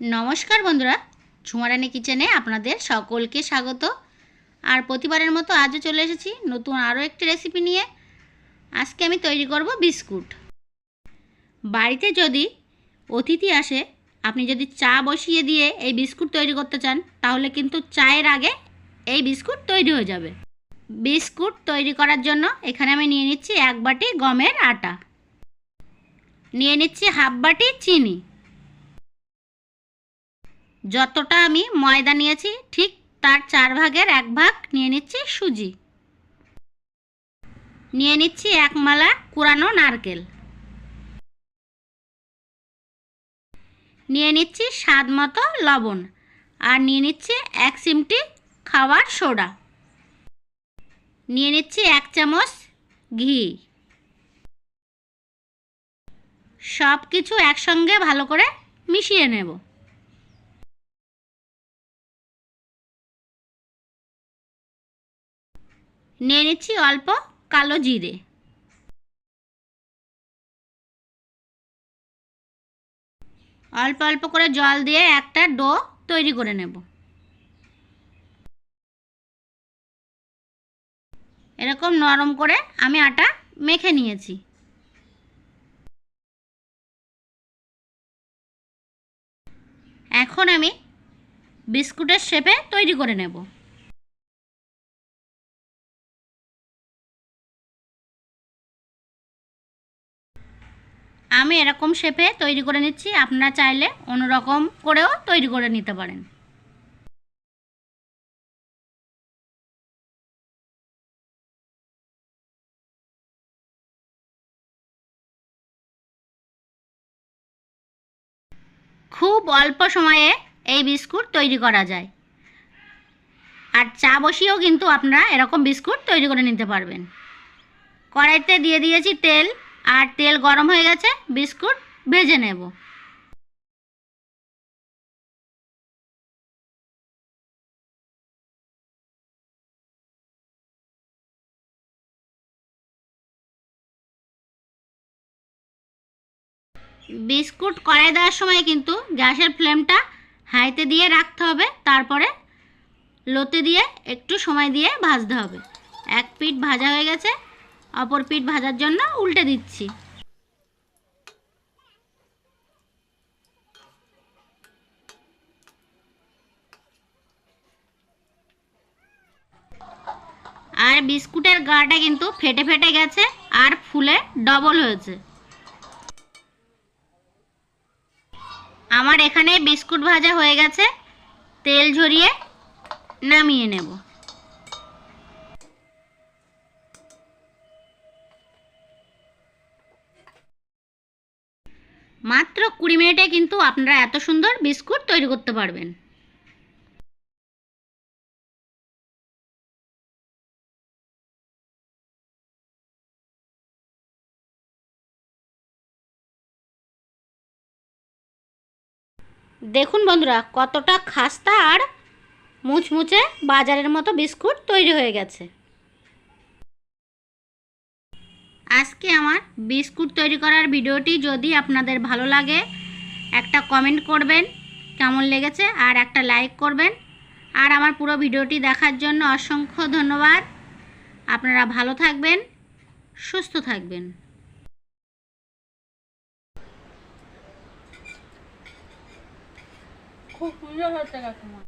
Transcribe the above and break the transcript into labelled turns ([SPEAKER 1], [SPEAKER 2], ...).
[SPEAKER 1] নমস্কার বন্ধুরা, ঝুমারানি কিচেনে আপনাদের সকলকে স্বাগত। আর প্রতিবারের মতো আজও চলে এসেছি নতুন আরও একটি রেসিপি নিয়ে। আজকে আমি তৈরি করব বিস্কুট। বাড়িতে যদি অতিথি আসে, আপনি যদি চা বসিয়ে দিয়ে এই বিস্কুট তৈরি করতে চান, তাহলে কিন্তু চায়ের আগে এই বিস্কুট তৈরি হয়ে যাবে। বিস্কুট তৈরি করার জন্য এখানে আমি নিয়ে নিচ্ছি এক বাটি গমের আটা। নিয়ে নিচ্ছি হাফ বাটি চিনি। যতটা আমি ময়দা নিয়েছি, ঠিক তার চার ভাগের এক ভাগ নিয়ে নিচ্ছি সুজি। নিয়ে নিচ্ছি এক মালা কুড়ানো নারকেল। নিয়ে নিচ্ছি স্বাদ মতো লবণ আর নিয়ে নিচ্ছি এক চিমটি খাওয়ার সোডা। নিয়ে নিচ্ছি এক চামচ ঘি। সব কিছু একসঙ্গে ভালো করে মিশিয়ে নেব। নিয়ে নিচ্ছি অল্প কালো জিরে। অল্প অল্প করে জল দিয়ে একটা ডো তৈরি করে নেব। এরকম নরম করে আমি আটা মেখে নিয়েছি। এখন আমি বিস্কুটের শেপে তৈরি করে নেব। আমি এরকম শেপে তৈরি করে নিচ্ছি, আপনারা চাইলে অন্যরকম করেও তৈরি করে নিতে পারেন। খুব অল্প সময়ে এই বিস্কুট তৈরি করা যায়। আর চা বসিয়েও কিন্তু আপনারা এরকম বিস্কুট তৈরি করে নিতে পারবেন। কড়াইতে দিয়ে দিয়েছি তেল আর তেল গরম হয়ে গেছে, বিস্কুট ভেজে নেব। বিস্কুট কড়াই দেওয়ার সময় কিন্তু গ্যাসের ফ্লেমটা হাইতে দিয়ে রাখতে হবে, তারপরে লোতে দিয়ে একটু সময় দিয়ে ভাজতে হবে। এক পিঠ ভাজা হয়ে গেছে অপর পিঠ ভাজার জন্য উল্টে দিচ্ছি। আর বিস্কুটের গাটা কিন্তু ফেটে ফেটে গেছে আর ফুলে ডবল হয়েছে। আমার এখানে বিস্কুট ভাজা হয়ে গেছে, তেল ঝরিয়ে নামিয়ে নেব। মাত্র কুড়ি মিনিটে কিন্তু আপনারা এত সুন্দর বিস্কুট তৈরি করতে পারবেন। দেখুন বন্ধুরা, কতটা খাস্তা আর মুচমুচে বাজারের মতো বিস্কুট তৈরি হয়ে গেছে। আজকে আমার বিস্কুট তৈরি করার ভিডিওটি যদি আপনাদের ভালো লাগে, একটা কমেন্ট করবেন, কেমন লেগেছে, আর একটা লাইক করবেন। আর আমার পুরো ভিডিওটি দেখার জন্য অসংখ্য ধন্যবাদ। আপনারা ভালো থাকবেন, সুস্থ থাকবেন।
[SPEAKER 2] খুব সুন্দর হচ্ছে কাকিমা